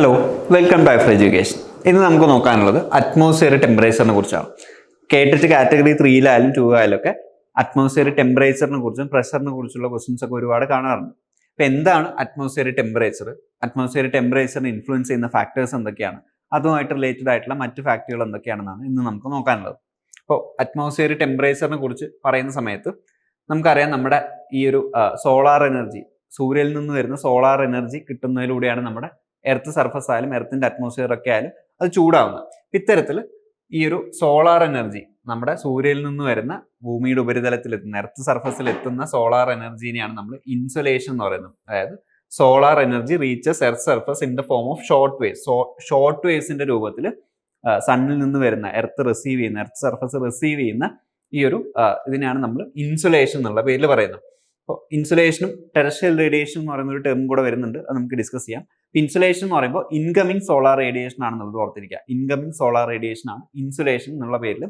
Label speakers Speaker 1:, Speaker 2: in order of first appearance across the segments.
Speaker 1: Hello welcome to four education ഇന്ന് നമുക്ക് നോക്കാനുള്ളത് atmosphere ടെമ്പറേച്ചറിനെ കുറിച്ചാണ്. കേട്ടിട്ട് കാറ്റഗറി ത്രീയിലായാലും ടൂ ആയാലും ഒക്കെ അറ്റ്മോസ്ഫിയർ ടെമ്പറേച്ചറിനെ കുറിച്ചും പ്രഷറിനെ കുറിച്ചുള്ള ക്വസ്റ്റ്യൻസ് ഒക്കെ ഒരുപാട് കാണാറുണ്ട്. അപ്പോൾ എന്താണ് അറ്റ്മോസ്ഫിയർ ടെമ്പറേച്ചർ അറ്റ്മോസ്ഫിയർ ടെമ്പറേച്ചറിനെ ഇൻഫ്ലുവൻസ് ചെയ്യുന്ന ഫാക്ടേഴ്സ് എന്തൊക്കെയാണ്? അതുമായിട്ട് റിലേറ്റഡ് ആയിട്ടുള്ള മറ്റ് ഫാക്ടറികൾ എന്തൊക്കെയാണെന്നാണ് ഇന്ന് നമുക്ക് നോക്കാനുള്ളത്. അപ്പോൾ അറ്റ്മോസ്ഫിയർ ടെമ്പറേച്ചറിനെ കുറിച്ച് പറയുന്ന സമയത്ത് നമുക്കറിയാം നമ്മുടെ ഈ ഒരു സോളാർ എനർജി സൂര്യനിൽ നിന്ന് വരുന്ന സോളാർ എനർജി കിട്ടുന്നതിലൂടെയാണ് നമ്മുടെ എർത്ത് സർഫസ് ആയാലും എർത്തിന്റെ അറ്റ്മോസ്ഫിയർ ഒക്കെ ആയാലും അത് ചൂടാവുന്നത് ഇത്തരത്തിൽ ഈ ഒരു സോളാർ എനർജി നമ്മുടെ സൂര്യയിൽ നിന്ന് വരുന്ന ഭൂമിയുടെ ഉപരിതലത്തിൽ എത്തുന്ന എർത്ത് സർഫസിൽ എത്തുന്ന സോളാർ എനർജീനെയാണ് നമ്മൾ ഇൻസുലേഷൻ എന്ന് പറയുന്നത്. അതായത് solar energy reaches earth surface in the form of short waves so short വേവ്സിന്റെ രൂപത്തിൽ സണ്ണിൽ നിന്ന് വരുന്ന എർത്ത് റിസീവ് ചെയ്യുന്ന എർത്ത് സർഫസ് റിസീവ് ചെയ്യുന്ന ഈ ഒരു ഇതിനെയാണ് നമ്മൾ ഇൻസുലേഷൻ എന്നുള്ള പേരിൽ പറയുന്നത്. അപ്പോൾ ഇൻസുലേഷനും ടെറസ്ട്രിയൽ റേഡിയേഷൻ എന്ന് പറയുന്ന ഒരു ടേം കൂടെ വരുന്നുണ്ട്. അത് നമുക്ക് ഡിസ്കസ് ചെയ്യാം. ഇൻസുലേഷൻ എന്ന് പറയുമ്പോൾ ഇൻകമിങ് സോളാർ റേഡിയേഷൻ ആണെന്നുള്ളത് ഓർത്തിരിക്കുക. ഇൻകമിങ് സോളാർ റേഡിയേഷൻ ആണ് ഇൻസുലേഷൻ എന്നുള്ള പേരിൽ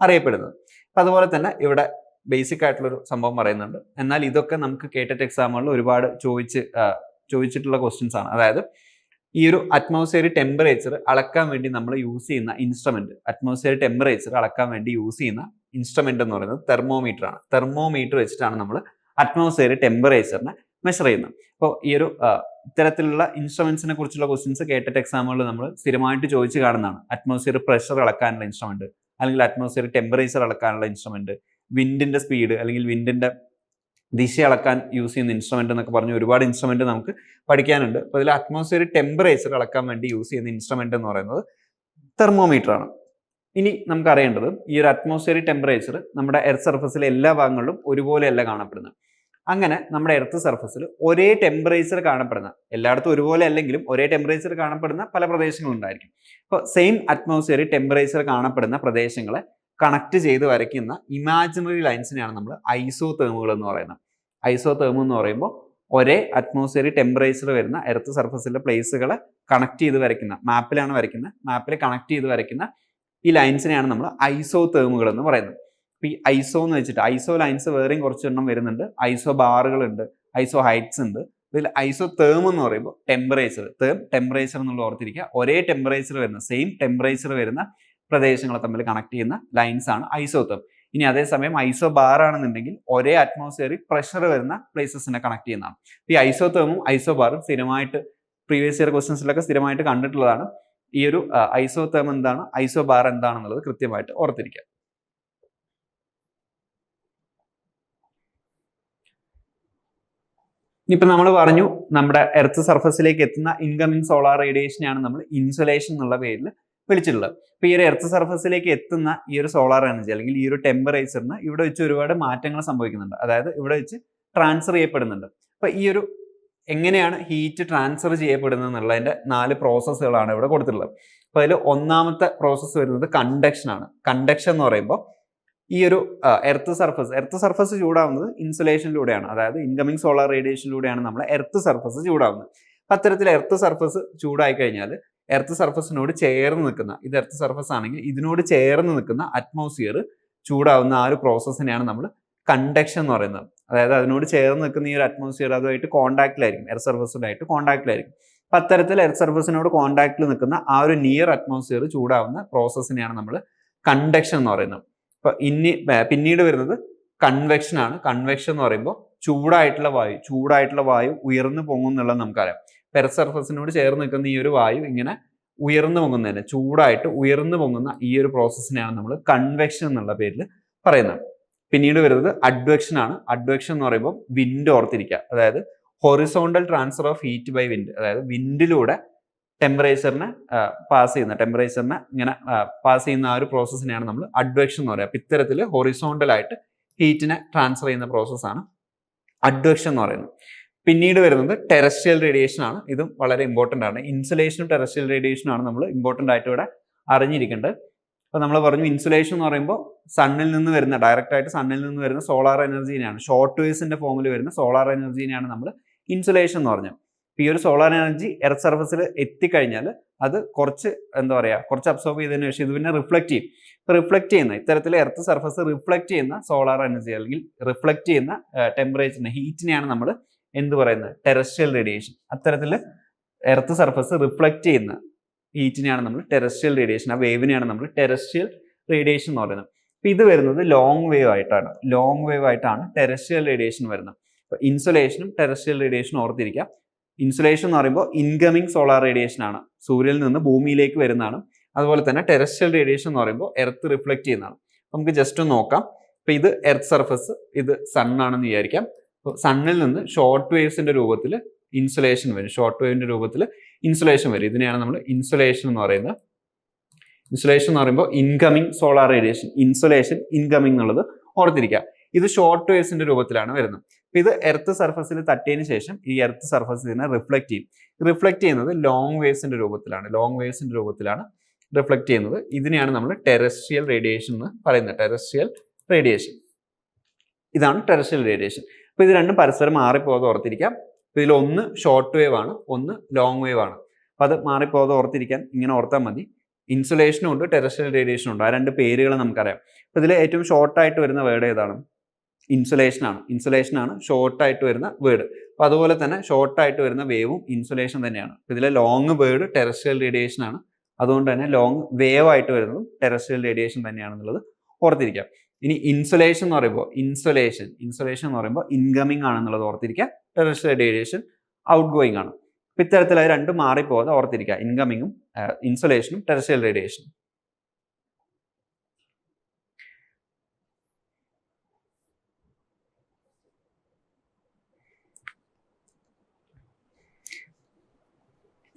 Speaker 1: അറിയപ്പെടുന്നത്. അപ്പം അതുപോലെ തന്നെ ഇവിടെ ബേസിക് ആയിട്ടുള്ളൊരു സംഭവം പറയുന്നുണ്ട്. എന്നാൽ ഇതൊക്കെ നമുക്ക് കേട്ടിട്ട് എക്സാമുകളിൽ ഒരുപാട് ചോദിച്ച് ചോദിച്ചിട്ടുള്ള ക്വസ്റ്റ്യൻസ് ആണ്. അതായത് ഈ ഒരു അറ്റ്മോസ്ഫിയർ ടെമ്പറേച്ചർ അളക്കാൻ വേണ്ടി നമ്മൾ യൂസ് ചെയ്യുന്ന ഇൻസ്ട്രുമെന്റ് അറ്റ്മോസ്ഫിയർ ടെമ്പറേച്ചർ അളക്കാൻ വേണ്ടി യൂസ് ചെയ്യുന്ന ഇൻസ്ട്രുമെന്റ് എന്ന് പറയുന്നത് തെർമോമീറ്റർ ആണ്. തെർമോമീറ്റർ വെച്ചിട്ടാണ് നമ്മൾ അറ്റ്മോസ്ഫിയർ ടെമ്പറേച്ചറിനെ മെഷർ ചെയ്യുന്നത്. അപ്പോൾ ഈ ഒരു ഇത്തരത്തിലുള്ള ഇൻസ്ട്രുമെന്റ്സിനെ കുറിച്ചുള്ള ക്വസ്റ്റ്യൻസ് കേട്ടിട്ട് എക്സാമുകളിൽ നമ്മൾ സ്ഥിരമായിട്ട് ചോദിച്ചു കാണുന്നതാണ്. അറ്റ്മോസ്ഫിയർ പ്രഷർ അളക്കാനുള്ള ഇൻസ്ട്രുമെന്റ് അല്ലെങ്കിൽ അറ്റ്മോസ്ഫിയർ ടെമ്പറേച്ചർ അളക്കാനുള്ള ഇൻസ്ട്രുമെന്റ് വിൻഡിന്റെ സ്പീഡ് അല്ലെങ്കിൽ വിൻഡിന്റെ ദിശ അളക്കാൻ യൂസ് ചെയ്യുന്ന ഇൻസ്ട്രുമെന്റ് എന്നൊക്കെ പറഞ്ഞ് ഒരുപാട് ഇൻസ്ട്രുമെന്റ് നമുക്ക് പഠിക്കാനുണ്ട്. അപ്പോൾ അതിൽ അറ്റ്മോസ്ഫിയർ ടെമ്പറേച്ചർ അളക്കാൻ വേണ്ടി യൂസ് ചെയ്യുന്ന ഇൻസ്ട്രുമെന്റ് എന്ന് പറയുന്നത് തെർമോമീറ്റർ ആണ്. ഇനി നമുക്ക് അറിയേണ്ടത് ഈ ഒരു അറ്റ്മോസ്ഫിയർ ടെമ്പറേച്ചർ നമ്മുടെ എർത്ത് സർഫസിലെ എല്ലാ ഭാഗങ്ങളിലും ഒരുപോലെയല്ല കാണപ്പെടുന്നത്. അങ്ങനെ നമ്മുടെ എർത്ത് സർഫസിൽ ഒരേ ടെമ്പറേച്ചർ കാണപ്പെടുന്ന എല്ലായിടത്തും ഒരുപോലെ അല്ലെങ്കിലും ഒരേ ടെമ്പറേച്ചർ കാണപ്പെടുന്ന പല പ്രദേശങ്ങളുണ്ടായിരിക്കും അപ്പോൾ സെയിം അറ്റ്മോസ്ഫിയർ ടെമ്പറേച്ചർ കാണപ്പെടുന്ന പ്രദേശങ്ങളെ കണക്ട് ചെയ്ത് വരയ്ക്കുന്ന ഇമാജിനറി ലൈൻസിനെയാണ് നമ്മൾ ഐസോ തേമുകൾ എന്ന് പറയുന്നത്. ഐസോ തേമ് എന്ന് പറയുമ്പോൾ ഒരേ അറ്റ്മോസ്ഫിയർ ടെമ്പറേച്ചർ വരുന്ന എർത്ത് സർഫസിലെ പ്ലേസുകളെ കണക്ട് ചെയ്ത് വരയ്ക്കുന്ന മാപ്പിലാണ് വരയ്ക്കുന്നത് മാപ്പിൽ കണക്ട് ചെയ്ത് വരയ്ക്കുന്ന ഈ ലൈൻസിനെയാണ് നമ്മൾ ഐസോ തേമുകൾ എന്ന് പറയുന്നത്. അപ്പോൾ ഈ ഐസോ എന്ന് വെച്ചിട്ട് ഐസോ ലൈൻസ് വേറെയും കുറച്ചെണ്ണം വരുന്നുണ്ട്. ഐസോ ബാറുകളുണ്ട് ഐസോ ഹൈറ്റ്സ് ഉണ്ട്. ഇതിൽ ഐസോ തേം എന്ന് പറയുമ്പോൾ ടെമ്പറേച്ചർ തേം ടെമ്പറേച്ചർ എന്നുള്ള ഓർത്തിരിക്കുക. ഒരേ ടെമ്പറേച്ചർ വരുന്ന സെയിം ടെമ്പറേച്ചർ വരുന്ന പ്രദേശങ്ങളെ തമ്മിൽ കണക്ട് ചെയ്യുന്ന ലൈൻസ് ആണ് ഐസോ തേം. ഇനി അതേസമയം ഐസോ ബാർ ആണെന്നുണ്ടെങ്കിൽ ഒരേ അറ്റ്മോസ്ഫിയറിൽ പ്രഷർ വരുന്ന പ്ലേസസിനെ കണക്ട് ചെയ്യുന്നതാണ്. ഈ ഐസോ തേമും ഐസോ ബാറും സ്ഥിരമായിട്ട് പ്രീവിയസ് ഇയർ ക്വസ്റ്റൻസിലൊക്കെ സ്ഥിരമായിട്ട് കണ്ടിട്ടുള്ളതാണ്. ഈ ഒരു ഐസോ തേം എന്താണ് ഐസോ ബാർ എന്താണെന്നുള്ളത് കൃത്യമായിട്ട് ഓർത്തിരിക്കുക. ഇനിയിപ്പോൾ നമ്മൾ പറഞ്ഞു നമ്മുടെ എർത്ത് സർഫസിലേക്ക് എത്തുന്ന ഇൻകമിങ് സോളാർ റേഡിയേഷനെയാണ് നമ്മൾ ഇൻസുലേഷൻ എന്നുള്ള പേരിൽ വിളിച്ചിട്ടുള്ളത്. അപ്പോൾ ഈ ഒരു എർത്ത് സർഫസിലേക്ക് എത്തുന്ന ഈ ഒരു സോളാർ എനർജി അല്ലെങ്കിൽ ഈ ഒരു ടെമ്പറേച്ചറിന് ഇവിടെ വെച്ച് ഒരുപാട് മാറ്റങ്ങൾ സംഭവിക്കുന്നുണ്ട്. അതായത് ഇവിടെ വെച്ച് ട്രാൻസ്ഫർ ചെയ്യപ്പെടുന്നുണ്ട്. അപ്പോൾ ഈ ഒരു എങ്ങനെയാണ് ഹീറ്റ് ട്രാൻസ്ഫർ ചെയ്യപ്പെടുന്നത് എന്നുള്ളതിന്റെ നാല് പ്രോസസ്സുകളാണ് ഇവിടെ കൊടുത്തിട്ടുള്ളത്. അപ്പോൾ അതിൽ ഒന്നാമത്തെ പ്രോസസ്സ് വരുന്നത് കണ്ടക്ഷൻ ആണ്. കണ്ടക്ഷൻ എന്ന് പറയുമ്പോൾ ഈ ഒരു എർത്ത് സർഫസ് എർത്ത് സർഫസ് ചൂടാവുന്നത് ഇൻസുലേഷനിലൂടെയാണ് അതായത് ഇൻകമിങ് സോളാർ റേഡിയേഷനിലൂടെയാണ് നമ്മൾ എർത്ത് സർഫസ് ചൂടാവുന്നത്. അപ്പം അത്തരത്തിൽ എർത്ത് സർഫസ് ചൂടായി കഴിഞ്ഞാൽ എർത്ത് സർഫസിനോട് ചേർന്ന് നിൽക്കുന്ന ഇത് എർത്ത് സർഫസ് ആണെങ്കിൽ ഇതിനോട് ചേർന്ന് നിൽക്കുന്ന അറ്റ്മോസ്ഫിയർ ചൂടാവുന്ന ആ ഒരു പ്രോസസ്സിനെയാണ് നമ്മൾ കണ്ടക്ഷൻ എന്ന് പറയുന്നത്. അതായത് അതിനോട് ചേർന്ന് നിൽക്കുന്ന ഈ ഒരു അറ്റ്മോസ്ഫിയർ അതുമായിട്ട് കോൺടാക്റ്റിലായിരിക്കും എർത്ത് സർഫസുമായിട്ട് കോൺടാക്റ്റിലായിരിക്കും അപ്പം അത്തരത്തിൽ എർത്ത് സർഫസിനോട് കോൺടാക്റ്റിൽ നിൽക്കുന്ന ആ ഒരു നിയർ അറ്റ്മോസ്ഫിയർ ചൂടാവുന്ന പ്രോസസ്സിനെയാണ് നമ്മൾ കണ്ടക്ഷൻ എന്ന് പറയുന്നത്. അപ്പൊ ഇനി പിന്നീട് വരുന്നത് കൺവെക്ഷൻ ആണ്. കൺവെക്ഷൻ എന്ന് പറയുമ്പോൾ ചൂടായിട്ടുള്ള വായു ചൂടായിട്ടുള്ള വായു ഉയർന്നു പൊങ്ങും എന്നുള്ളത് നമുക്കറിയാം. പെര സർഫസിനോട് ചേർന്ന് നിൽക്കുന്ന ഈ ഒരു വായു ഇങ്ങനെ ഉയർന്നു പൊങ്ങുന്നതിന് ചൂടായിട്ട് ഉയർന്നു പൊങ്ങുന്ന ഈ ഒരു പ്രോസസ്സിനെയാണ് നമ്മൾ കൺവെക്ഷൻ എന്നുള്ള പേരിൽ പറയുന്നത്. പിന്നീട് വരുന്നത് അഡ്വെക്ഷൻ ആണ്. അഡ്വെക്ഷൻ എന്ന് പറയുമ്പോൾ വിൻഡ് ഓർത്തിരിക്കുക. അതായത് horizontal transfer of heat by wind അതായത് വിൻഡിലൂടെ ടെമ്പറേച്ചറിനെ പാസ് ചെയ്യുന്ന ടെമ്പറേച്ചറിനെ ഇങ്ങനെ പാസ് ചെയ്യുന്ന ആ ഒരു പ്രോസസ്സിനെയാണ് നമ്മൾ അഡ്വെക്ഷൻ എന്ന് പറയുക. അപ്പം ഇത്തരത്തിൽ ഹൊറിസോണ്ടൽ ആയിട്ട് ഹീറ്റിനെ ട്രാൻസ്ഫർ ചെയ്യുന്ന പ്രോസസ്സാണ് അഡ്വെക്ഷൻ എന്ന് പറയുന്നത്. പിന്നീട് വരുന്നത് ടെറസ്ട്രിയൽ റേഡിയേഷൻ ആണ്. ഇതും വളരെ ഇമ്പോർട്ടന്റ് ആണ്. ഇൻസുലേഷനും ടെറസ്ട്രിയൽ റേഡിയേഷനും ആണ് നമ്മൾ ഇമ്പോർട്ടന്റ് ആയിട്ട് ഇവിടെ അറിഞ്ഞിരിക്കേണ്ടത്. അപ്പോൾ നമ്മൾ പറഞ്ഞു ഇൻസുലേഷൻ എന്ന് പറയുമ്പോൾ സണ്ണിൽ നിന്ന് വരുന്ന ഡയറക്റ്റ് ആയിട്ട് സണ്ണിൽ നിന്ന് വരുന്ന സോളാർ എനർജീനെയാണ് ഷോർട്ട് വേവ്സിന്റെ ഫോമിൽ വരുന്ന സോളാർ എനർജീനെയാണ് നമ്മൾ ഇൻസുലേഷൻ എന്ന് പറഞ്ഞത്. ഈ ഒരു സോളാർ എനർജി എർത്ത് സർഫസിൽ എത്തിക്കഴിഞ്ഞാൽ അത് കുറച്ച് എന്താ പറയുക കുറച്ച് അബ്സോർബ് ചെയ്തതിന് ശേഷം ഇത് പിന്നെ റിഫ്ലക്ട് ചെയ്യും. റിഫ്ലക്ട് ചെയ്യുന്ന ഇത്തരത്തിൽ എർത്ത് സർഫസ് റിഫ്ലക്ട് ചെയ്യുന്ന സോളാർ എനർജി അല്ലെങ്കിൽ റിഫ്ലക്ട് ചെയ്യുന്ന ടെമ്പറേച്ചറിനെ ഹീറ്റിനെയാണ് നമ്മൾ എന്ത് പറയുന്നത്? ടെറസ്ട്രിയൽ റേഡിയേഷൻ അത്തരത്തിൽ എർത്ത് സർഫസ് റിഫ്ലക്റ്റ് ചെയ്യുന്ന ഹീറ്റിനെയാണ് നമ്മൾ ടെറസ്ട്രിയൽ റേഡിയേഷൻ ആ വേവിനെയാണ് നമ്മൾ ടെറസ്ട്രിയൽ റേഡിയേഷൻ എന്ന് പറയുന്നത്. അപ്പം ഇത് വരുന്നത് ലോങ് വേവ് ആയിട്ടാണ്. ലോങ് വേവ് ആയിട്ടാണ് ടെറസ്ട്രിയൽ റേഡിയേഷൻ വരുന്നത്. ഇൻസുലേഷനും ടെറസ്ട്രിയൽ റേഡിയേഷനും ഓർത്തിരിക്കാം ഇൻസുലേഷൻ എന്ന് പറയുമ്പോൾ ഇൻകമിങ് സോളാർ റേഡിയേഷൻ ആണ്. സൂര്യനിൽ നിന്ന് ഭൂമിയിലേക്ക് വരുന്നതാണ്. അതുപോലെ തന്നെ ടെറസ്ട്രിയൽ റേഡിയേഷൻ എന്ന് പറയുമ്പോൾ എർത്ത് റിഫ്ലക്റ്റ് ചെയ്യുന്നതാണ്. നമുക്ക് ജസ്റ്റ് ഒന്ന് നോക്കാം. അപ്പം ഇത് എർത്ത് സർഫസ് ഇത് സൺ ആണെന്ന് വിചാരിക്കാം. അപ്പോൾ സണ്ണിൽ നിന്ന് ഷോർട്ട് വേവ്സിന്റെ രൂപത്തിൽ ഇൻസുലേഷൻ വരും. ഷോർട്ട് വേവിന്റെ രൂപത്തിൽ ഇൻസുലേഷൻ വരും. ഇതിനെയാണ് നമ്മൾ ഇൻസുലേഷൻ എന്ന് പറയുന്നത്. ഇൻസുലേഷൻ എന്ന് പറയുമ്പോൾ incoming solar radiation insolation incoming എന്നുള്ളത് ഓർത്തിരിക്കുക. ഇത് ഷോർട്ട് വേവ്സിന്റെ രൂപത്തിലാണ് വരുന്നത്. അപ്പൊ ഇത് എർത്ത് സർഫസിൽ തട്ടിയതിന് ശേഷം ഈ എർത്ത് സർഫസ് ഇതിനെ റിഫ്ലക്ട് ചെയ്യും. റിഫ്ലക്ട് ചെയ്യുന്നത് ലോങ് വേവ്സിന്റെ രൂപത്തിലാണ്. ലോങ് വേവ്സിന്റെ രൂപത്തിലാണ് റിഫ്ലക്ട് ചെയ്യുന്നത്. ഇതിനെയാണ് നമ്മൾ ടെറസ്ട്രിയൽ റേഡിയേഷൻ എന്ന് പറയുന്നത്. ടെറസ്ട്രിയൽ റേഡിയേഷൻ ഇതാണ് ടെറസ്ട്രിയൽ റേഡിയേഷൻ അപ്പൊ ഇത് രണ്ടും പരസ്പരം മാറിപ്പോകാതെ ഓർത്തിരിക്കാം. ഇതിൽ ഒന്ന് ഷോർട്ട് വേവ് ആണ് ഒന്ന് ലോങ് വേവ് ആണ്. അപ്പൊ അത് മാറിപ്പോകാതെ ഓർത്തിരിക്കാൻ ഇങ്ങനെ ഓർത്താൽ മതി. ഇൻസുലേഷനും ഉണ്ട് ടെറസ്ട്രിയൽ റേഡിയേഷനും ഉണ്ട്. ആ രണ്ട് പേരുകൾ നമുക്കറിയാം. അപ്പൊ ഇതിൽ ഏറ്റവും ഷോർട്ടായിട്ട് വരുന്ന വേർഡ് ഏതാണ്? ഇൻസുലേഷൻ ആണ്. ഇൻസുലേഷൻ ആണ് ഷോർട്ട് ആയിട്ട് വരുന്ന വേർഡ് അപ്പൊ അതുപോലെ തന്നെ ഷോർട്ടായിട്ട് വരുന്ന വേവും ഇൻസുലേഷൻ തന്നെയാണ്. ഇതിലെ ലോങ് വേർഡ് ടെറസ്ട്രിയൽ റേഡിയേഷൻ ആണ്. അതുകൊണ്ട് തന്നെ ലോങ് വേവ് ആയിട്ട് വരുന്നതും ടെറസ്ട്രിയൽ റേഡിയേഷൻ തന്നെയാണെന്നുള്ളത് ഓർത്തിരിക്കാം ഇനി ഇൻസുലേഷൻ എന്ന് പറയുമ്പോൾ ഇൻസുലേഷൻ ഇൻസുലേഷൻ എന്ന് പറയുമ്പോൾ ഇൻകമിങ് ആണെന്നുള്ളത് ഓർത്തിരിക്കുക. ടെറസ്ട്രിയൽ റേഡിയേഷൻ ഔട്ട് ഗോയിങ് ആണ്. അപ്പൊ ഇത്തരത്തിൽ അത് രണ്ടും മാറിപ്പോകാതെ ഓർത്തിരിക്കുക. ഇൻകമിങ്ങും ഇൻസുലേഷനും ടെറസ്ട്രിയൽ റേഡിയേഷനും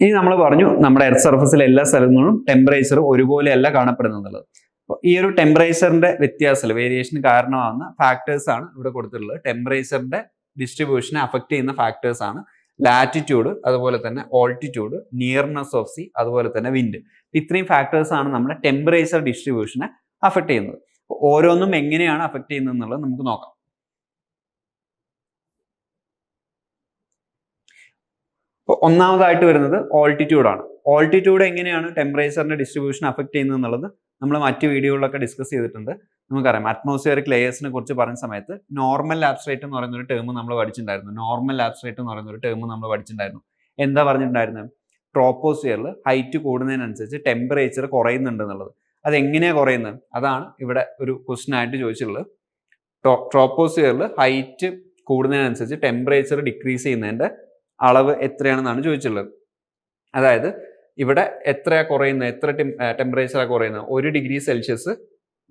Speaker 1: ഇനി നമ്മൾ പറഞ്ഞു നമ്മുടെ എർത്ത് സർഫസിലെ എല്ലാ സ്ഥലങ്ങളിലും ടെമ്പറേച്ചർ ഒരുപോലെയല്ല കാണപ്പെടുന്നത് അപ്പോൾ ഈ ഒരു ടെമ്പറേച്ചറിന്റെ വ്യത്യാസത്തിൽ വേരിയേഷൻ കാരണമാകുന്ന ഫാക്ടേഴ്സ് ആണ് ഇവിടെ കൊടുത്തിട്ടുള്ളത്. ടെമ്പറേച്ചറിന്റെ ഡിസ്ട്രിബ്യൂഷനെ അഫക്റ്റ് ചെയ്യുന്ന ഫാക്ടേഴ്സ് ആണ് ലാറ്റിറ്റ്യൂഡ് അതുപോലെ തന്നെ ഓൾട്ടിറ്റ്യൂഡ് നിയർനെസ് ഓഫ് സി അതുപോലെ തന്നെ വിൻഡ് ഇത്രയും ഫാക്ടേഴ്സ് ആണ് നമ്മുടെ ടെമ്പറേച്ചർ ഡിസ്ട്രിബ്യൂഷനെ അഫക്റ്റ് ചെയ്യുന്നത്. ഓരോന്നും എങ്ങനെയാണ് അഫക്റ്റ് ചെയ്യുന്നത് എന്നുള്ളത് നമുക്ക് നോക്കാം. ഒന്നാമതായിട്ട് വരുന്നത് ഓൾട്ടിറ്റ്യൂഡ് ആണ്. ഓൾട്ടിറ്റ്യൂഡ് എങ്ങനെയാണ് ടെമ്പറേച്ചറിന്റെ ഡിസ്ട്രിബ്യൂഷൻ അഫക്റ്റ് ചെയ്യുന്നത് എന്നുള്ളത് നമ്മൾ മറ്റ് വീഡിയോകളിലൊക്കെ ഡിസ്കസ് ചെയ്തിട്ടുണ്ട്. നമുക്കറിയാം അറ്റ്മോസ്ഫിയറിക് ലെയേഴ്സിനെ കുറിച്ച് പറയുന്ന സമയത്ത് നോർമൽ ലാബ്സ്ട്രേറ്റ് എന്ന് പറയുന്ന ഒരു ടേം നമ്മൾ പഠിച്ചിട്ടുണ്ടായിരുന്നു. നോർമൽ ലാബ്സ്ട്രേറ്റ് എന്ന് പറയുന്ന ഒരു ടേം നമ്മൾ പഠിച്ചിട്ടുണ്ടായിരുന്നു. എന്താ പറഞ്ഞിട്ടുണ്ടായിരുന്നത് ട്രോപ്പോസ്ഫിയറിൽ ഹൈറ്റ് കൂടുന്നതിനനുസരിച്ച് ടെമ്പറേച്ചർ കുറയുന്നുണ്ട് എന്നുള്ളത്. അതെങ്ങനെയാണ് കുറയുന്നത് അതാണ് ഇവിടെ ഒരു ക്വസ്റ്റ്യൻ ആയിട്ട് ചോദിച്ചിട്ടുള്ളത്. ട്രോപ്പോസ്ഫിയറിൽ ഹൈറ്റ് കൂടുന്നതിനനുസരിച്ച് ടെമ്പറേച്ചർ ഡിക്രീസ് ചെയ്യുന്നതിന്റെ അളവ് എത്രയാണെന്നാണ് ചോദിച്ചിട്ടുള്ളത്. അതായത് ഇവിടെ എത്രയാ കുറയുന്നത്? എത്ര ടെമ്പറേച്ചറാണ് കുറയുന്നത്? ഒരു ഡിഗ്രി സെൽഷ്യസ്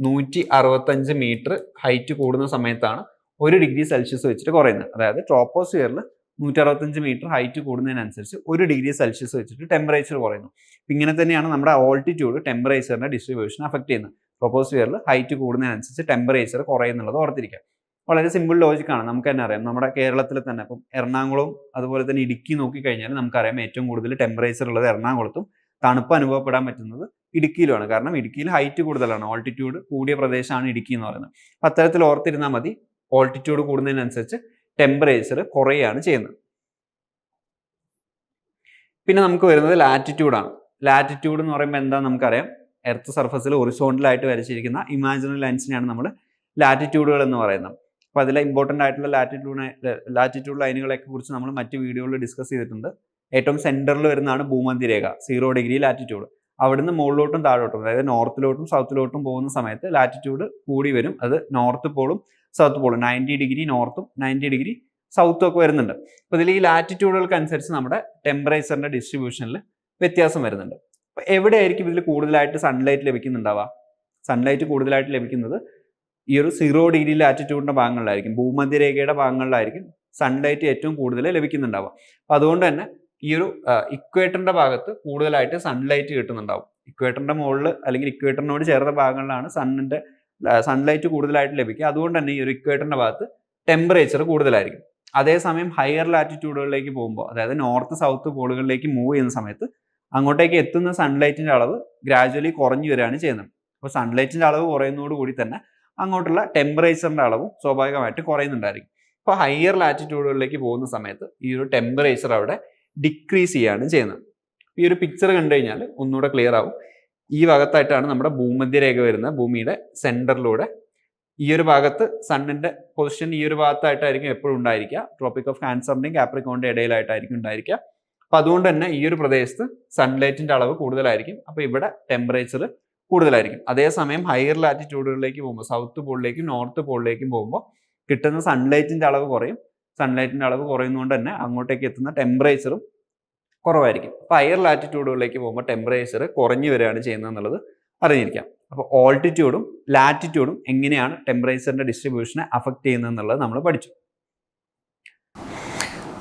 Speaker 1: നൂറ്റി അറുപത്തഞ്ച് മീറ്റർ ഹൈറ്റ് കൂടുന്ന സമയത്താണ് ഒരു ഡിഗ്രി സെൽഷ്യസ് വെച്ചിട്ട് കുറയുന്നത്. അതായത് ട്രോപ്പോസ്ഫിയറിൽ നൂറ്റി അറുപത്തഞ്ച് മീറ്റർ ഹൈറ്റ് കൂടുന്നതിനനുസരിച്ച് ഒരു ഡിഗ്രി സെൽഷ്യസ് വെച്ചിട്ട് ടെമ്പറേച്ചർ കുറയുന്നു. ഇങ്ങനെ തന്നെയാണ് നമ്മുടെ ഓൾട്ടിറ്റ്യൂഡ് ടെമ്പറേച്ചറിന്റെ ഡിസ്ട്രിബ്യൂഷൻ അഫക്ട് ചെയ്യുന്നത്. ട്രോപ്പോസ്ഫിയറിൽ ഹൈറ്റ് കൂടുന്നതിനനുസരിച്ച് ടെമ്പറേച്ചർ കുറയുന്നുള്ളത് ഓർത്തിരിക്കുക. വളരെ സിമ്പിൾ ലോജിക്കാണ് നമുക്ക് തന്നെ അറിയാം. നമ്മുടെ കേരളത്തിൽ തന്നെ ഇപ്പം എറണാകുളവും അതുപോലെ തന്നെ ഇടുക്കി നോക്കിക്കഴിഞ്ഞാൽ നമുക്കറിയാം ഏറ്റവും കൂടുതൽ ടെമ്പറേച്ചർ ഉള്ളത് എറണാകുളത്തും തണുപ്പ് അനുഭവപ്പെടാൻ പറ്റുന്നത് ഇടുക്കിയിലുമാണ്. കാരണം ഇടുക്കിയിൽ ഹൈറ്റ് കൂടുതലാണ്. ഓൾട്ടിറ്റ്യൂഡ് കൂടിയ പ്രദേശമാണ് ഇടുക്കി എന്ന് പറയുന്നത്. അപ്പം അത്തരത്തിൽ ഓർത്തിരുന്നാൽ മതി. ഓൾട്ടിറ്റ്യൂഡ് കൂടുന്നതിനനുസരിച്ച് ടെമ്പറേച്ചർ കുറയുകയാണ് ചെയ്യുന്നത്. പിന്നെ നമുക്ക് വരുന്നത് ലാറ്റിറ്റ്യൂഡാണ് ലാറ്റിറ്റ്യൂഡ് എന്ന് പറയുമ്പോൾ എന്താ നമുക്കറിയാം? എർത്ത് സർഫസിൽ ഒറിസോണ്ടലായിട്ട് വരച്ചിരിക്കുന്ന ഇമാജിനറി ലൈൻസിനെയാണ് നമ്മൾ ലാറ്റിറ്റ്യൂഡുകൾ എന്ന് പറയുന്നത്. അപ്പോൾ അതിലെ ഇമ്പോർട്ടന്റ് ആയിട്ടുള്ള ലാറ്റിറ്റ്യൂഡ് ലാറ്റിറ്റ്യൂഡ് ലൈനുകളെയൊക്കെ കുറിച്ച് നമ്മൾ മറ്റ് വീഡിയോകളിൽ ഡിസ്കസ് ചെയ്തിട്ടുണ്ട്. ഏറ്റവും സെന്ററിൽ വരുന്നതാണ് ഭൂമന്തി രേഖ സീറോ ഡിഗ്രി ലാറ്റിറ്റ്യൂഡ് അവിടുന്ന് മുകളിലോട്ടും താഴോട്ടും അതായത് നോർത്തിലോട്ടും സൗത്തിലോട്ടും പോകുന്ന സമയത്ത് ലാറ്റിറ്റ്യൂഡ് കൂടി വരും. അത് നോർത്ത് പോളും സൗത്ത് പോളും. നയന്റി ഡിഗ്രി നോർത്തും നയന്റി ഡിഗ്രി സൗത്തും ഒക്കെ വരുന്നുണ്ട്. അപ്പോൾ ഇതിൽ ഈ ലാറ്റിറ്റ്യൂഡുകൾക്ക് അനുസരിച്ച് നമ്മുടെ ടെമ്പറേച്ചറിന്റെ ഡിസ്ട്രിബ്യൂഷനിൽ വ്യത്യാസം വരുന്നുണ്ട്. അപ്പോൾ എവിടെയായിരിക്കും ഇതിൽ കൂടുതലായിട്ട് സൺലൈറ്റ് ലഭിക്കുന്നുണ്ടാവുക? സൺലൈറ്റ് കൂടുതലായിട്ട് ലഭിക്കുന്നത് ഈ ഒരു സീറോ ഡിഗ്രി ലാറ്റിറ്റ്യൂഡിന്റെ ഭാഗങ്ങളിലായിരിക്കും. ഭൂമധ്യരേഖയുടെ ഭാഗങ്ങളിലായിരിക്കും സൺലൈറ്റ് ഏറ്റവും കൂടുതൽ ലഭിക്കുന്നുണ്ടാവുക. അപ്പം അതുകൊണ്ട് തന്നെ ഈ ഒരു ഇക്വേറ്ററിന്റെ ഭാഗത്ത് കൂടുതലായിട്ട് സൺലൈറ്റ് കിട്ടുന്നുണ്ടാവും. ഇക്വേറ്ററിന്റെ മുകളിൽ അല്ലെങ്കിൽ ഇക്വേറ്ററിനോട് ചേർന്ന ഭാഗങ്ങളിലാണ് സണ്ണിന്റെ സൺലൈറ്റ് കൂടുതലായിട്ട് ലഭിക്കുക. അതുകൊണ്ട് തന്നെ ഈ ഒരു ഇക്വേറ്ററിന്റെ ഭാഗത്ത് ടെമ്പറേച്ചർ കൂടുതലായിരിക്കും. അതേസമയം ഹയർ ലാറ്റിറ്റ്യൂഡുകളിലേക്ക് പോകുമ്പോൾ അതായത് നോർത്ത് സൗത്ത് പോളുകളിലേക്ക് മൂവ് ചെയ്യുന്ന സമയത്ത് അങ്ങോട്ടേക്ക് എത്തുന്ന സൺലൈറ്റിന്റെ അളവ് ഗ്രാജുവലി കുറഞ്ഞു വരികയാണ് ചെയ്യുന്നത്. അപ്പോൾ സൺലൈറ്റിന്റെ അളവ് കുറയുന്നതോടുകൂടി തന്നെ അങ്ങോട്ടുള്ള ടെമ്പറേച്ചറിന്റെ അളവും സ്വാഭാവികമായിട്ട് കുറയുന്നുണ്ടായിരിക്കും. ഇപ്പോൾ ഹയർ ലാറ്റിറ്റ്യൂഡുകളിലേക്ക് പോകുന്ന സമയത്ത് ഈ ഒരു ടെമ്പറേച്ചർ അവിടെ ഡിക്രീസ് ചെയ്യാണ് ചെയ്യുന്നത്. ഈ ഒരു പിക്ചർ കണ്ടു കഴിഞ്ഞാൽ ഒന്നുകൂടെ ക്ലിയർ ആവും. ഈ ഭാഗത്തായിട്ടാണ് നമ്മുടെ ഭൂമധ്യരേഖ വരുന്നത്. ഭൂമിയുടെ സെന്ററിലൂടെ ഈ ഒരു ഭാഗത്ത് സണ്ണിന്റെ പൊസിഷൻ ഈ ഒരു ഭാഗത്തായിട്ടായിരിക്കും എപ്പോഴും ഉണ്ടായിരിക്കുക. ട്രോപ്പിക് ഓഫ് ക്യാൻസറിന്റെയും കാപ്രിക്കോണിന്റെ ഇടയിലായിട്ടായിരിക്കും ഉണ്ടായിരിക്കുക. അപ്പോൾ അതുകൊണ്ട് തന്നെ ഈ ഒരു പ്രദേശത്ത് സൺലൈറ്റിന്റെ അളവ് കൂടുതലായിരിക്കും. അപ്പോൾ ഇവിടെ ടെമ്പറേച്ചർ കൂടുതലായിരിക്കും. അതേസമയം ഹയർ ലാറ്റിറ്റ്യൂഡുകളിലേക്ക് പോകുമ്പോൾ സൗത്ത് പോളിലേക്കും നോർത്ത് പോളിലേക്കും പോകുമ്പോൾ കിട്ടുന്ന സൺലൈറ്റിന്റെ അളവ് കുറയും. സൺലൈറ്റിന്റെ അളവ് കുറയുന്നതുകൊണ്ട് തന്നെ അങ്ങോട്ടേക്ക് എത്തുന്ന ടെമ്പറേച്ചറും കുറവായിരിക്കും. അപ്പോൾ ഹയർ ലാറ്റിറ്റ്യൂഡുകളിലേക്ക് പോകുമ്പോൾ ടെമ്പറേച്ചർ കുറഞ്ഞു വരികയാണ് ചെയ്യുന്നത് എന്നുള്ളത് അറിഞ്ഞിരിക്കാം. അപ്പോൾ ഓൾട്ടിറ്റ്യൂഡും ലാറ്റിറ്റ്യൂഡും എങ്ങനെയാണ് ടെമ്പറേച്ചറിന്റെ ഡിസ്ട്രിബ്യൂഷനെ അഫക്റ്റ് ചെയ്യുന്നത് എന്നുള്ളത് നമ്മൾ പഠിച്ചു.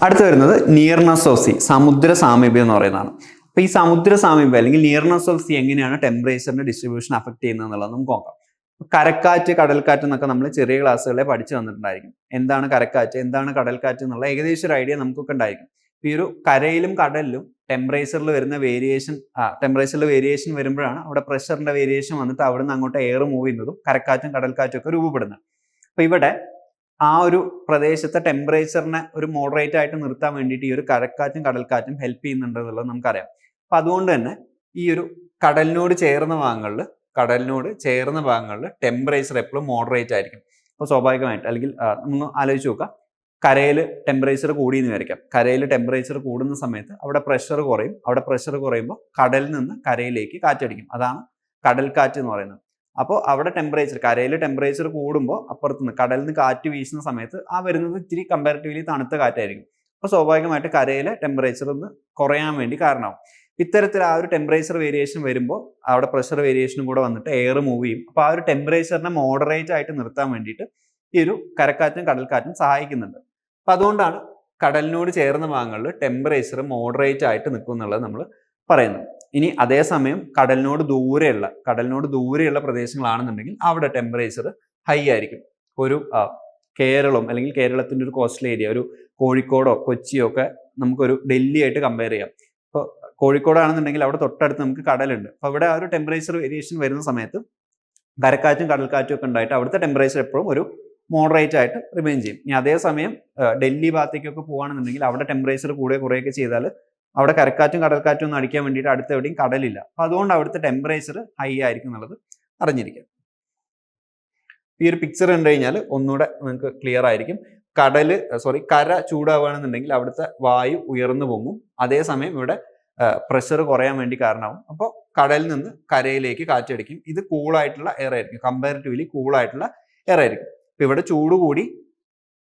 Speaker 1: അടുത്ത് വരുന്നത് നിയർനെസ് ഓഫ് സി സമുദ്ര സാമീപ്യം എന്ന് പറയുന്നതാണ്. അപ്പോൾ ഈ സമുദ്ര സാമീപ്യം അല്ലെങ്കിൽ നിയർനെസ് ഓഫ് സി എങ്ങനെയാണ് ടെമ്പറേച്ചറിന്റെ ഡിസ്ട്രിബ്യൂഷൻ അഫക്റ്റ് ചെയ്യുന്നത് എന്നുള്ളത് നമുക്ക് നോക്കാം. കരക്കാറ്റ് കടൽക്കാറ്റ് എന്നൊക്കെ നമ്മൾ ചെറിയ ക്ലാസ്സുകളെ പഠിച്ചു വന്നിട്ടുണ്ടായിരിക്കും എന്താണ് കരക്കാറ്റ് എന്താണ് കടൽക്കാറ്റ് എന്നുള്ള ഏകദേശം ഒരു ഐഡിയ നമുക്കൊക്കെ ഉണ്ടായിരിക്കും. ഈ ഒരു കരയിലും കടലിലും ടെമ്പറേച്ചറിൽ വരുന്ന വേരിയേഷൻ ടെമ്പറേച്ചറിൽ വേരിയേഷൻ വരുമ്പോഴാണ് അവിടെ പ്രഷറിന്റെ വേരിയേഷൻ വന്നിട്ട് അവിടെ നിന്ന് അങ്ങോട്ട് എയർ മൂവ് ചെയ്യുന്നതും കരക്കാറ്റും കടൽക്കാറ്റും ഒക്കെ രൂപപ്പെടുന്നത്. അപ്പൊ ഇവിടെ ആ ഒരു പ്രദേശത്തെ ടെമ്പറേച്ചറിനെ ഒരു മോഡറേറ്റ് ആയിട്ട് നിർത്താൻ വേണ്ടിയിട്ട് ഈ ഒരു കരക്കാറ്റും കടൽക്കാറ്റും ഹെൽപ്പ് ചെയ്യുന്നുണ്ടെന്നുള്ളത് നമുക്കറിയാം. അപ്പൊ അതുകൊണ്ട് തന്നെ ഈ ഒരു കടലിനോട് ചേർന്ന ഭാഗങ്ങളിൽ കടലിനോട് ചേർന്ന ഭാഗങ്ങളിൽ ടെമ്പറേച്ചർ എപ്പോഴും മോഡറേറ്റ് ആയിരിക്കും. അപ്പോൾ സ്വാഭാവികമായിട്ട് അല്ലെങ്കിൽ നമ്മൾ ആലോചിച്ച് നോക്കുക. കരയിൽ ടെമ്പറേച്ചർ കൂടിയെന്ന് വിചാരിക്കാം. കരയിൽ ടെമ്പറേച്ചർ കൂടുന്ന സമയത്ത് അവിടെ പ്രഷർ കുറയും. അവിടെ പ്രഷർ കുറയുമ്പോൾ കടലിൽ നിന്ന് കരയിലേക്ക് കാറ്റടിക്കും. അതാണ് കടൽ കാറ്റ് എന്ന് പറയുന്നത്. അപ്പോൾ അവിടെ ടെമ്പറേച്ചർ കരയിൽ ടെമ്പറേച്ചർ കൂടുമ്പോൾ അപ്പുറത്ത് നിന്ന് കടലിൽ നിന്ന് കാറ്റ് വീശുന്ന സമയത്ത് ആ വരുന്നത് ഇത്തിരി കമ്പാരിറ്റീവ്ലി തണുത്ത കാറ്റായിരിക്കും. അപ്പോൾ സ്വാഭാവികമായിട്ട് കരയിലെ ടെമ്പറേച്ചർ ഒന്ന് കുറയാൻ വേണ്ടി കാരണമാവും. ഇത്തരത്തിൽ ആ ഒരു ടെമ്പറേച്ചർ വേരിയേഷൻ വരുമ്പോൾ അവിടെ പ്രഷർ വേരിയേഷനും കൂടെ വന്നിട്ട് എയർ മൂവ് ചെയ്യും. അപ്പോൾ ആ ഒരു ടെമ്പറേച്ചറിനെ മോഡറേറ്റ് ആയിട്ട് നിർത്താൻ വേണ്ടിയിട്ട് ഈ ഒരു കരക്കാറ്റും കടൽക്കാറ്റും സഹായിക്കുന്നുണ്ട്. അപ്പം അതുകൊണ്ടാണ് കടലിനോട് ചേർന്ന ഭാഗങ്ങളിൽ ടെമ്പറേച്ചർ മോഡറേറ്റ് ആയിട്ട് നിൽക്കും എന്നുള്ളത് നമ്മൾ പറയുന്നത്. ഇനി അതേസമയം കടലിനോട് ദൂരെയുള്ള കടലിനോട് ദൂരെയുള്ള പ്രദേശങ്ങളാണെന്നുണ്ടെങ്കിൽ അവിടെ ടെമ്പറേച്ചർ ഹൈ ആയിരിക്കും. ഒരു കേരളം അല്ലെങ്കിൽ കേരളത്തിന്റെ ഒരു കോസ്റ്റൽ ഏരിയ ഒരു കോഴിക്കോടോ കൊച്ചിയോ ഒക്കെ നമുക്കൊരു ഡൽഹി ആയിട്ട് കമ്പയർ ചെയ്യാം. ഇപ്പോൾ കോഴിക്കോടാണെന്നുണ്ടെങ്കിൽ അവിടെ തൊട്ടടുത്ത് നമുക്ക് കടലുണ്ട്. അപ്പോൾ അവിടെ ആ ഒരു ടെമ്പറേച്ചർ വേരിയേഷൻ വരുന്ന സമയത്ത് കരക്കാറ്റും കടൽക്കാറ്റും ഒക്കെ ഉണ്ടായിട്ട് അവിടുത്തെ ടെമ്പറേച്ചർ എപ്പോഴും ഒരു മോഡറേറ്റ് ആയിട്ട് റിമെയിൻ ചെയ്യും. ഇനി അതേസമയം ഡൽഹി ഭാഗത്തേക്കൊക്കെ പോകുകയാണെന്നുണ്ടെങ്കിൽ അവിടെ ടെമ്പറേച്ചർ കൂടെ കുറേയൊക്കെ ചെയ്താൽ അവിടെ കരക്കാറ്റും കടൽക്കാറ്റും ഒന്നും അടിക്കാൻ വേണ്ടിയിട്ട് അടുത്ത് എവിടെയും കടലില്ല. അപ്പൊ അതുകൊണ്ട് അവിടുത്തെ ടെമ്പറേച്ചർ ഹൈ ആയിരിക്കും എന്നുള്ളത് അറിഞ്ഞിരിക്കുക. ഈ ഒരു പിക്ചർ കണ്ടു കഴിഞ്ഞാൽ ഒന്നുകൂടെ നിങ്ങൾക്ക് ക്ലിയർ ആയിരിക്കും. കടൽ സോറി കര ചൂടാവുകയാണെന്നുണ്ടെങ്കിൽ അവിടുത്തെ വായു ഉയർന്നു പൊങ്ങും. അതേസമയം ഇവിടെ പ്രഷർ കുറയാൻ വേണ്ടി കാരണമാവും. അപ്പോൾ കടലിൽ നിന്ന് കരയിലേക്ക് കാറ്റടിക്കും. ഇത് കൂളായിട്ടുള്ള എയർ ആയിരിക്കും. കമ്പാരിറ്റീവ്ലി കൂളായിട്ടുള്ള എയർ ആയിരിക്കും. ഇപ്പം ഇവിടെ ചൂട് കൂടി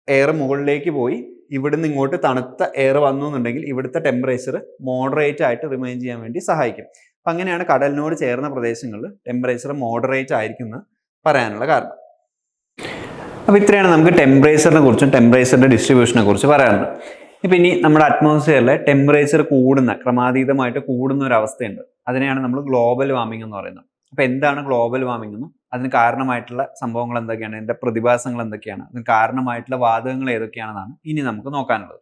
Speaker 1: എയർ മുകളിലേക്ക് പോയി. ഇവിടുന്ന് ഇങ്ങോട്ട് തണുത്ത എയർ വന്നു എന്നുണ്ടെങ്കിൽ ഇവിടുത്തെ ടെമ്പറേച്ചർ മോഡറേറ്റ് ആയിട്ട് റിമൈൻ ചെയ്യാൻ വേണ്ടി സഹായിക്കും. അപ്പം അങ്ങനെയാണ് കടലിനോട് ചേർന്ന പ്രദേശങ്ങളിൽ ടെമ്പറേച്ചർ മോഡറേറ്റ് ആയിരിക്കും എന്ന് പറയാനുള്ള കാരണം. അപ്പോൾ ഇത്രയാണ് നമുക്ക് ടെമ്പറേച്ചറിനെ കുറിച്ചും ടെമ്പറേച്ചറിന്റെ ഡിസ്ട്രിബ്യൂഷനെ കുറിച്ച് പറയാനുള്ളത്. ഇപ്പം ഇനി നമ്മുടെ അറ്റ്മോസ്ഫിയറിലെ ടെമ്പറേച്ചർ കൂടുന്ന ക്രമാതീതമായിട്ട് കൂടുന്ന ഒരു അവസ്ഥയുണ്ട്. അതിനെയാണ് നമ്മൾ ഗ്ലോബൽ വാർമിംഗ് എന്ന് പറയുന്നത്. അപ്പം എന്താണ് ഗ്ലോബൽ വാർമിംഗ് എന്നും അതിന് കാരണമായിട്ടുള്ള സംഭവങ്ങൾ എന്തൊക്കെയാണ്? അതിന്റെ പ്രതിഭാസങ്ങൾ എന്തൊക്കെയാണ്? അതിന് കാരണമായിട്ടുള്ള വാതകങ്ങൾ ഏതൊക്കെയാണെന്നാണ് ഇനി നമുക്ക് നോക്കാനുള്ളത്.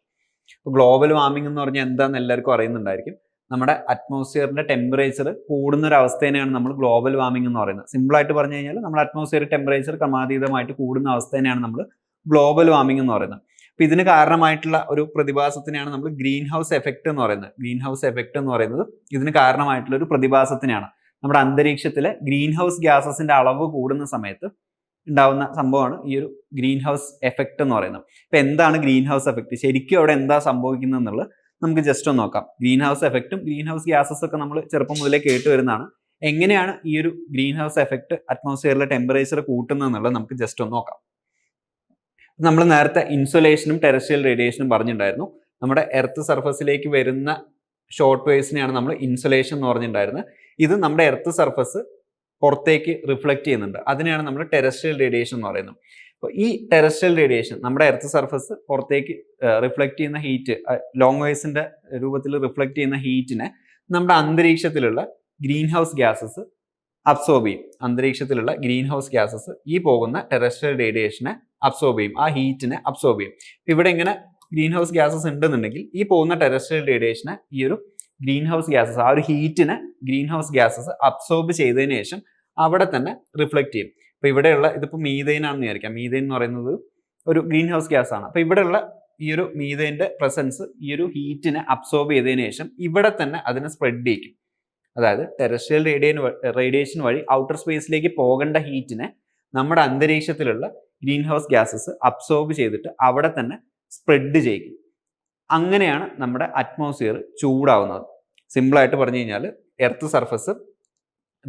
Speaker 1: ഇപ്പോൾ ഗ്ലോബൽ വാർമിംഗ് എന്ന് പറഞ്ഞാൽ എന്താണെന്ന് എല്ലാവർക്കും അറിയുന്നുണ്ടായിരിക്കും. നമ്മുടെ അറ്റ്മോസ്ഫിയറിന്റെ ടെമ്പറേച്ചർ കൂടുന്ന ഒരു അവസ്ഥേനെയാണ് നമ്മൾ ഗ്ലോബൽ വാർമിംഗ് എന്ന് പറയുന്നത്. സിമ്പിളായിട്ട് പറഞ്ഞു കഴിഞ്ഞാൽ നമ്മുടെ അറ്റ്മോസ്ഫിയർ ടെമ്പറേച്ചർ ക്രമാതീതമായിട്ട് കൂടുന്ന അവസ്ഥേനെയാണ് നമ്മൾ ഗ്ലോബൽ വാർമിംഗ് എന്ന് പറയുന്നത്. അപ്പൊ ഇതിന് കാരണമായിട്ടുള്ള ഒരു പ്രതിഭാസത്തിനെയാണ് നമ്മൾ ഗ്രീൻ ഹൗസ് എഫക്റ്റ് എന്ന് പറയുന്നത്. ഗ്രീൻ ഹൗസ് എഫക്റ്റ് എന്ന് പറയുന്നത് ഇതിന് കാരണമായിട്ടുള്ള ഒരു പ്രതിഭാസത്തിനാണ് നമ്മുടെ അന്തരീക്ഷത്തിലെ ഗ്രീൻ ഹൗസ് ഗ്യാസസിന്റെ അളവ് കൂടുന്ന സമയത്ത് ഉണ്ടാവുന്ന സംഭവമാണ് ഈ ഒരു ഗ്രീൻ ഹൗസ് എഫക്റ്റ് എന്ന് പറയുന്നത്. ഇപ്പം എന്താണ് ഗ്രീൻ ഹൗസ് എഫക്റ്റ് ശരിക്കും അവിടെ എന്താ സംഭവിക്കുന്നത് എന്നുള്ളത് നമുക്ക് ജസ്റ്റ് ഒന്ന് നോക്കാം. ഗ്രീൻ ഹൗസ് എഫക്റ്റും ഗ്രീൻ ഹൗസ് ഗ്യാസസ് ഒക്കെ നമ്മൾ ചെറുപ്പം മുതലേ കേട്ട് വരുന്നതാണ്. എങ്ങനെയാണ് ഈ ഒരു ഗ്രീൻ ഹൗസ് എഫക്റ്റ് അറ്റ്മോസ്ഫിയറിലെ ടെമ്പറേച്ചർ കൂട്ടുന്നത് എന്നുള്ളത് നമുക്ക് ജസ്റ്റ് ഒന്ന് നോക്കാം. നമ്മൾ നേരത്തെ ഇൻസുലേഷനും ടെറസ്ട്രിയൽ റേഡിയേഷനും പറഞ്ഞിട്ടുണ്ടായിരുന്നു. നമ്മുടെ എർത്ത് സർഫസിലേക്ക് വരുന്ന ഷോർട്ട് വേവ്സിനെയാണ് നമ്മൾ ഇൻസുലേഷൻ എന്ന് പറഞ്ഞിട്ടുണ്ടായിരുന്നത്. ഇത് നമ്മുടെ എർത്ത് സർഫസ് പുറത്തേക്ക് റിഫ്ലക്റ്റ് ചെയ്യുന്നുണ്ട്. അതിനെയാണ് നമ്മൾ ടെറസ്ട്രിയൽ റേഡിയേഷൻ എന്ന് പറയുന്നത്. അപ്പോൾ ഈ ടെറസ്ട്രിയൽ റേഡിയേഷൻ നമ്മുടെ എർത്ത് സർഫസ് പുറത്തേക്ക് റിഫ്ലക്റ്റ് ചെയ്യുന്ന ഹീറ്റ് ലോങ് വേവ്സിന്റെ രൂപത്തിൽ റിഫ്ലക്റ്റ് ചെയ്യുന്ന ഹീറ്റിനെ നമ്മുടെ അന്തരീക്ഷത്തിലുള്ള ഗ്രീൻ ഹൗസ് ഗ്യാസസ് അബ്സോർബ് ചെയ്യും. അന്തരീക്ഷത്തിലുള്ള ഗ്രീൻ ഹൗസ് ഗ്യാസസ് ഈ പോകുന്ന ടെറസ്ട്രിയൽ റേഡിയേഷനെ അബ്സോർബ് ചെയ്യും. ആ ഹീറ്റിനെ അബ്സോർബ് ചെയ്യും. ഇവിടെ ഇങ്ങനെ ഗ്രീൻ ഹൗസ് ഗ്യാസസ് ഉണ്ടെന്നുണ്ടെങ്കിൽ ഈ പോകുന്ന ടെറസ്ട്രിയൽ റേഡിയേഷനെ ഈ ഒരു ഗ്രീൻ ഹൗസ് ഗ്യാസസ് ആ ഒരു ഹീറ്റിനെ ഗ്രീൻ ഹൗസ് ഗ്യാസസ് അബ്സോർബ് ചെയ്തതിന് ശേഷം അവിടെ തന്നെ റിഫ്ലക്റ്റ് ചെയ്യും. അപ്പൊ ഇവിടെയുള്ള ഇതിപ്പോ മീതൈൻ ആണെന്ന് വിചാരിക്കാം. മീതൈൻ എന്ന് പറയുന്നത് ഒരു ഗ്രീൻ ഹൗസ് ഗ്യാസ് ആണ്. അപ്പൊ ഇവിടെയുള്ള ഈ ഒരു മീതൈന്റെ പ്രസൻസ് ഈ ഒരു ഹീറ്റിനെ അബ്സോർബ് ചെയ്തതിന് ശേഷം ഇവിടെ തന്നെ അതിനെ സ്പ്രെഡ് ചെയ്യും അതായത് ടെറസ്ട്രിയൽ റേഡിയൻ റേഡിയേഷൻ വഴി ഔട്ടർ സ്പേസിലേക്ക് പോകേണ്ട ഹീറ്റിനെ നമ്മുടെ അന്തരീക്ഷത്തിലുള്ള ഗ്രീൻ ഹൗസ് ഗ്യാസസ് അബ്സോർബ് ചെയ്തിട്ട് അവിടെ തന്നെ സ്പ്രെഡ് ചെയ്യിക്കും. അങ്ങനെയാണ് നമ്മുടെ അറ്റ്മോസ്ഫിയർ ചൂടാവുന്നത്. സിമ്പിളായിട്ട് പറഞ്ഞു കഴിഞ്ഞാൽ എർത്ത് സർഫസ്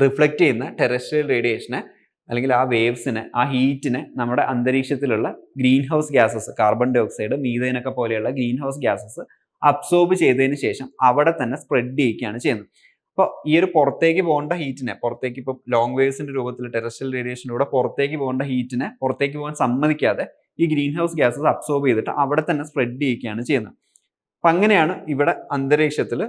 Speaker 1: റിഫ്ലക്റ്റ് ചെയ്യുന്ന ടെറസ്ട്രിയൽ റേഡിയേഷനെ അല്ലെങ്കിൽ ആ വേവ്സിനെ ആ ഹീറ്റിനെ നമ്മുടെ അന്തരീക്ഷത്തിലുള്ള greenhouse gases carbon dioxide മീതേനൊക്കെ പോലെയുള്ള ഗ്രീൻ ഹൗസ് ഗ്യാസസ് അബ്സോർബ് ചെയ്തതിന് ശേഷം അവിടെ തന്നെ സ്പ്രെഡ് ചെയ്യുകയാണ് ചെയ്യുന്നത്. അപ്പോൾ ഈ ഒരു പുറത്തേക്ക് പോകേണ്ട ഹീറ്റിനെ പുറത്തേക്ക് ഇപ്പം ലോങ് വേവ്സിന്റെ രൂപത്തിൽ ടെറസ്ട്രിയൽ റേഡിയേഷനിലൂടെ പുറത്തേക്ക് പോകേണ്ട ഹീറ്റിനെ പുറത്തേക്ക് പോകാൻ സമ്മതിക്കാതെ ഈ ഗ്രീൻ ഹൗസ് ഗ്യാസസ് അബ്സോർബ് ചെയ്തിട്ട് അവിടെ തന്നെ സ്പ്രെഡ് ചെയ്യുകയാണ് ചെയ്യുന്നത്. അപ്പം അങ്ങനെയാണ് ഇവിടെ അന്തരീക്ഷത്തിൽ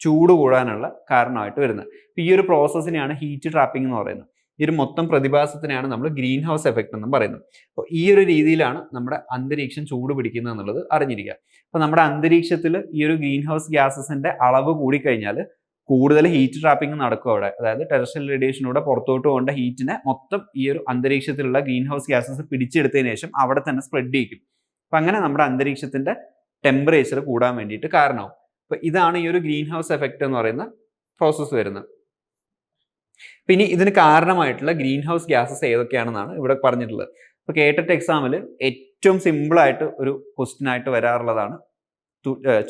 Speaker 1: ചൂട് കൂടാനുള്ള കാരണമായിട്ട് വരുന്നത്. ഈ ഒരു പ്രോസസ്സിനെയാണ് ഹീറ്റ് ട്രാപ്പിംഗ് എന്ന് പറയുന്നത്. ഈ ഒരു മൊത്തം പ്രതിഭാസത്തിനെയാണ് നമ്മൾ ഗ്രീൻ ഹൗസ് എഫക്റ്റ് എന്നും പറയുന്നത്. അപ്പോൾ ഈ ഒരു രീതിയിലാണ് നമ്മുടെ അന്തരീക്ഷം ചൂട് പിടിക്കുന്നത് എന്നുള്ളത് അറിഞ്ഞിരിക്കുക. അപ്പോൾ നമ്മുടെ അന്തരീക്ഷത്തിൽ ഈ ഒരു ഗ്രീൻ ഹൗസ് ഗ്യാസസിന്റെ അളവ് കൂടിക്കഴിഞ്ഞാൽ കൂടുതൽ ഹീറ്റ് ട്രാപ്പിംഗ് നടക്കും അവിടെ. അതായത് ടെറസൽ റേഡിയേഷനിലൂടെ പുറത്തോട്ട് പോകേണ്ട ഹീറ്റിനെ മൊത്തം ഈ ഒരു അന്തരീക്ഷത്തിലുള്ള ഗ്രീൻ ഹൗസ് ഗ്യാസസ് പിടിച്ചെടുത്തതിന് ശേഷം അവിടെ തന്നെ സ്പ്രെഡ് ചെയ്യിക്കും. അപ്പം അങ്ങനെ നമ്മുടെ അന്തരീക്ഷത്തിന്റെ ടെമ്പറേച്ചർ കൂടാൻ വേണ്ടിയിട്ട് കാരണമാവും. അപ്പം ഇതാണ് ഈ ഒരു ഗ്രീൻ ഹൗസ് എഫക്റ്റ് എന്ന് പറയുന്ന പ്രോസസ്സ് വരുന്നത്. പിന്നെ ഇതിന് കാരണമായിട്ടുള്ള ഗ്രീൻ ഹൗസ് ഗ്യാസസ് ഏതൊക്കെയാണെന്നാണ് ഇവിടെ പറഞ്ഞിട്ടുള്ളത്. ഇപ്പോൾ കേട്ടിട്ട് എക്സാമിൽ ഏറ്റവും സിമ്പിളായിട്ട് ഒരു ക്വസ്റ്റ്യൻ ആയിട്ട് വരാറുള്ളതാണ്.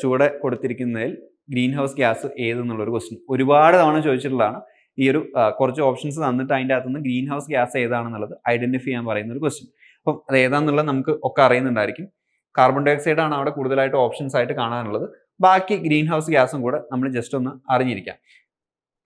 Speaker 1: ചൂടെ കൊടുത്തിരിക്കുന്നതിൽ ഗ്രീൻ ഹൗസ് ഗ്യാസ് ഏതെന്നുള്ളൊരു ക്വസ്റ്റ്യൻ ഒരുപാട് തവണ ചോദിച്ചിട്ടുള്ളതാണ്. ഈ ഒരു കുറച്ച് ഓപ്ഷൻസ് തന്നിട്ട് അതിന്റെ അകത്തുനിന്ന് ഗ്രീൻ ഹൗസ് ഗ്യാസ് ഏതാണെന്നുള്ളത് ഐഡന്റിഫൈ ചെയ്യാൻ പറയുന്ന ഒരു ക്വസ്റ്റ്യൻ അപ്പം അത് ഏതാണെന്നുള്ളത് നമുക്ക് ഒക്കെ അറിയുന്നുണ്ടായിരിക്കും. കാർബൺ ഡൈ ഓക്സൈഡ് ആണ് അവിടെ കൂടുതലായിട്ട് ഓപ്ഷൻസ് ആയിട്ട് കാണാനുള്ളത്. ബാക്കി ഗ്രീൻ ഹൗസ് ഗ്യാസും കൂടെ നമ്മൾ ജസ്റ്റ് ഒന്ന് അറിഞ്ഞിരിക്കാം.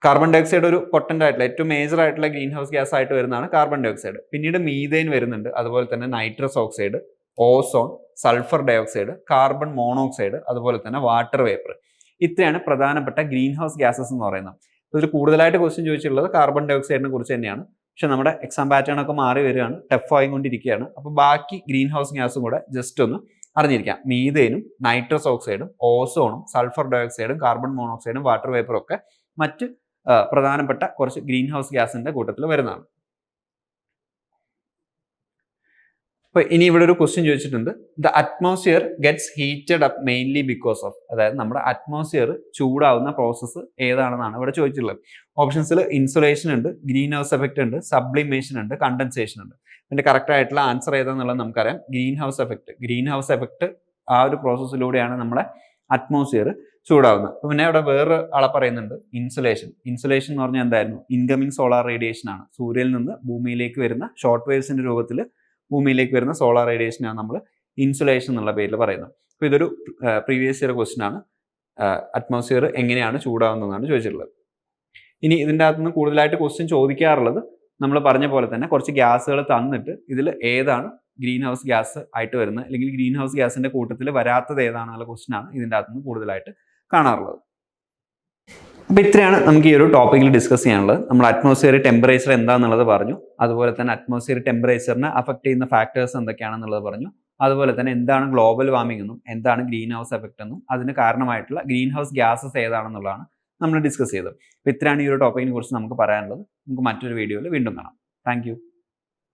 Speaker 1: കാർബൺ ഡൈ ഓക്സൈഡ് ഒരു പൊട്ടന്റ് ആയിട്ടുള്ള ഏറ്റവും മേജർ ആയിട്ടുള്ള ഗ്രീൻ ഹൗസ് ഗ്യാസ് ആയിട്ട് വരുന്നതാണ് കാർബൺ ഡൈ ഓക്സൈഡ് പിന്നീട് മീതേൻ വരുന്നുണ്ട്. അതുപോലെ തന്നെ nitrous oxide ozone sulphur dioxide carbon monoxide അതുപോലെ തന്നെ വാട്ടർ വേപ്പർ ഇത്രയാണ് പ്രധാനപ്പെട്ട ഗ്രീൻ ഹൗസ് ഗ്യാസസ് എന്ന് പറയുന്നത്. ഇതിൽ കൂടുതലായിട്ട് ക്വസ്റ്റ്യൻ ചോദിച്ചിട്ടുള്ളത് കാർബൺ ഡൈ ഓക്സൈഡിനെ കുറിച്ച് തന്നെയാണ്. പക്ഷെ നമ്മുടെ എക്സാം പാറ്റേൺ ഒക്കെ മാറി വരികയാണ് ടഫ് ആയിക്കൊണ്ടിരിക്കുകയാണ്. അപ്പോൾ ബാക്കി ഗ്രീൻ ഹൗസ് ഗ്യാസും കൂടെ ജസ്റ്റ് ഒന്ന് അറിഞ്ഞിരിക്കാം. മീതേനും നൈട്രസ് ഓക്സൈഡും ഓസോണും സൾഫർ ഡയോക്സൈഡും കാർബൺ മോണോക്സൈഡും വാട്ടർ വേപ്പറും ഒക്കെ മറ്റ് പ്രധാനപ്പെട്ട കുറച്ച് ഗ്രീൻ ഹൗസ് ഗ്യാസിന്റെ കൂട്ടത്തിൽ വരുന്നതാണ്. അപ്പൊ ഇനി ഇവിടെ ഒരു ക്വസ്റ്റ്യൻ ചോദിച്ചിട്ടുണ്ട്. The atmosphere gets heated up mainly because of അതായത് നമ്മുടെ അറ്റ്മോസ്ഫിയർ ചൂടാവുന്ന പ്രോസസ്സ് ഏതാണെന്നാണ് ഇവിടെ ചോദിച്ചിട്ടുള്ളത്. ഓപ്ഷൻസിൽ ഇൻസുലേഷൻ ഉണ്ട് ഗ്രീൻ ഹൗസ് എഫക്റ്റ് ഉണ്ട് സബ്ലിമേഷൻ ഉണ്ട് കണ്ടൻസേഷൻ ഉണ്ട്. ഇതിന്റെ കറക്റ്റ് ആയിട്ടുള്ള ആൻസർ ഏതാണെന്നുള്ളത് നമുക്കറിയാം. Greenhouse effect greenhouse effect ആ ഒരു പ്രോസസ്സിലൂടെയാണ് നമ്മുടെ അറ്റ്മോസ്ഫിയർ ചൂടാവുന്നത്. അപ്പൊ പിന്നെ അവിടെ വേറെ ആളെ പറയുന്നുണ്ട് ഇൻസുലേഷൻ ഇൻസുലേഷൻ എന്ന് പറഞ്ഞാൽ എന്തായിരുന്നു? ഇൻകമിങ് സോളാർ റേഡിയേഷൻ ആണ്. സൂര്യനിൽ നിന്ന് ഭൂമിയിലേക്ക് വരുന്ന ഷോർട്ട് വേവ്സിന്റെ രൂപത്തിൽ ഭൂമിയിലേക്ക് വരുന്ന സോളാർ റേഡിയേഷനാണ് നമ്മൾ ഇൻസുലേഷൻ എന്നുള്ള പേരിൽ പറയുന്നത്. അപ്പോൾ ഇതൊരു പ്രീവിയസ് ഇയർ ക്വസ്റ്റ്യൻ ആണ്. അറ്റ്മോസ്ഫിയർ എങ്ങനെയാണ് ചൂടാവുന്നതെന്നാണ് ചോദിച്ചിട്ടുള്ളത്. ഇനി ഇതിന്റെ അകത്ത് നിന്ന് കൂടുതലായിട്ട് ക്വസ്റ്റ്യൻ ചോദിക്കാറുള്ളത് നമ്മൾ പറഞ്ഞ പോലെ തന്നെ കുറച്ച് ഗ്യാസുകൾ തന്നിട്ട് ഇതിൽ ഏതാണ് ഗ്രീൻ ഹൗസ് ഗ്യാസ് ആയിട്ട് വരുന്നത്? അല്ലെങ്കിൽ ഗ്രീൻ ഹൗസ് ഗ്യാസിന്റെ കൂട്ടത്തിൽ വരാത്തത് ഏതാണെന്നുള്ള ക്വസ്റ്റ്യൻ ആണ് ഇതിന്റെ അകത്ത് നിന്ന് കൂടുതലായിട്ട് കാണാറുള്ളത്. അപ്പോൾ ഇത്രയാണ് നമുക്ക് ഈ ഒരു ടോപ്പിക്കിൽ ഡിസ്കസ് ചെയ്യാനുള്ളത്. നമ്മൾ അറ്റ്മോസ്ഫിയർ ടെമ്പറേച്ചർ എന്താണെന്നുള്ളത് പറഞ്ഞു. അതുപോലെ തന്നെ അറ്റ്മോസ്ഫിയർ ടെമ്പറേച്ചറിനെ അഫക്ട് ചെയ്യുന്ന ഫാക്ടേഴ്സ് എന്തൊക്കെയാണെന്നുള്ളത് പറഞ്ഞു. അതുപോലെ തന്നെ എന്താണ് ഗ്ലോബൽ വാർമിംഗ് എന്നും എന്താണ് ഗ്രീൻ ഹൗസ് എഫക്റ്റ് എന്നും അതിന് കാരണമായിട്ടുള്ള ഗ്രീൻ ഹൗസ് ഗ്യാസസ് ഏതാണെന്നുള്ളതാണ് നമ്മൾ ഡിസ്കസ് ചെയ്തത്. അപ്പോൾ ഇത്രയാണ് ഈ ഒരു ടോപ്പിക്കിനെ കുറിച്ച് നമുക്ക് പറയാനുള്ളത്. നമുക്ക് മറ്റൊരു വീഡിയോയിൽ വീണ്ടും കാണാം. താങ്ക്